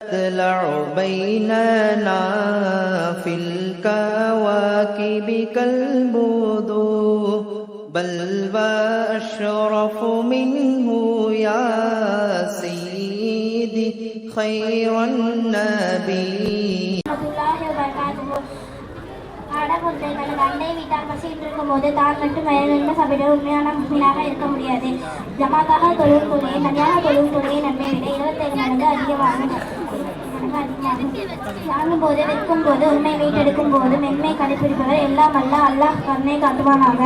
تطلع بيننا في الكواكب كالبدور بل وأشرف منه يا سيدي خير النبي ரஹ்மத்துல்லாஹி வபரகாத்துஹு. ஆடகுழந்தை தனது அண்டை வீட்டால் பசியில் இருக்கும்போது தான் மட்டும் வயதுள்ள சபையில் உண்மையான முஸ்லிமாக இருக்க முடியாது ஜமாத்தாக தொழும் தொழிலை தனியாக தொழும் தொழிலை நன்மை விட இருபத்தேழு மடங்கு அதிகமாகும் வாங்கும் போது விற்கும் போது உண்மை மீட்டெடுக்கும் போது மென்மை கடைபிடிப்பவர் எல்லாம் அல்ல. அல்லாஹ் கருணை காட்டுவானாக.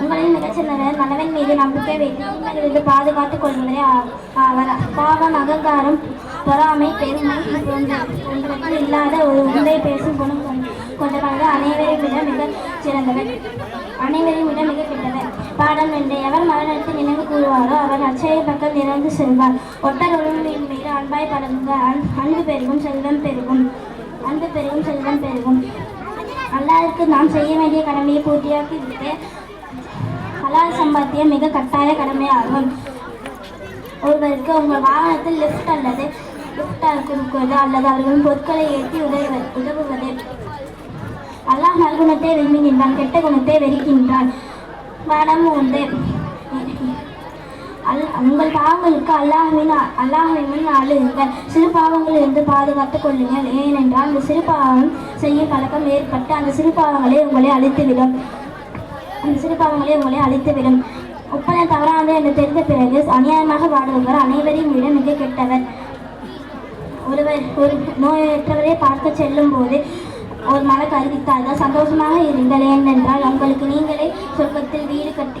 உங்களின் மிகச்சிறந்தவர் நல்லவன் மீது நம்பிக்கை வைத்து தீமைகளிலிருந்து பாதுகாத்துக் கொள்வதே ஆ- ஆவர். பாவம் அகங்காரம் பொறாமை பெருமை போன்ற இல்லாத ஒரு உண்மை பேசும் குணம் கொண்டவர்கள் அனைவரையும் விட மிகச் சிறந்தவர் அனைவரையும் விட மிக கெட்டவர். பாடம் என்று எவர் மரணத்தில் நினைவு கூறுவாரோ அச்சய பக்கம் நிறைந்து செல்வார். ஒட்டர் உரிமையின் மீது அன்பாய் பழகுங்க அன்பு பெருகும் செல்வம் பெருகும். அன்பு பெருகும் செல்வம் பெருகும். அல்லாருக்கு நாம் செய்ய வேண்டிய கடமையை பூர்த்தியாக்கி விட்டு அல்லாத சம்பாத்தியம் மிக கட்டாய கடமையாகும். ஒருவருக்கு உங்கள் வாகனத்தில் லிஃப்ட் அல்லது லிஃப்டாக கொடுக்குவது அல்லது அவர்களின் பொருட்களை ஏற்றி உதவுவது உதவுவது. அல்லாஹ் நல்குணத்தை விரும்புகின்றான் கெட்ட குணத்தை வெறுக்கின்றான். பாடம் உண்டு. அல் உங்கள் பாவங்களுக்கு அல்லாஹ்வின் அல்லாஹ்வின் அழுகுங்கள் சிறு பாவங்களிலிருந்து பாதுகாத்துக் கொள்ளுங்கள். ஏனென்றால் அந்த சிறு பாவம் செய்யும் பழக்கம் ஏற்பட்டு அந்த சிறு பாவங்களே உங்களை அழித்துவிடும். அந்த சிறு பாவங்களே உங்களை அழித்துவிடும். ஒப்பந்தம் தவறானது என்று தெரிந்த பிறகு அநியாயமாக வாடுபவர் அனைவரையும் விட மிக கெட்டவர். ஒருவர் ஒரு நோயற்றவரை பார்க்க செல்லும் போது ஒரு மலக்கு அறிவித்தார்கள் சந்தோஷமாக இருங்கள். ஏனென்றால் உங்களுக்கு நீங்களே சொர்க்கத்தில் வீடு கட்டி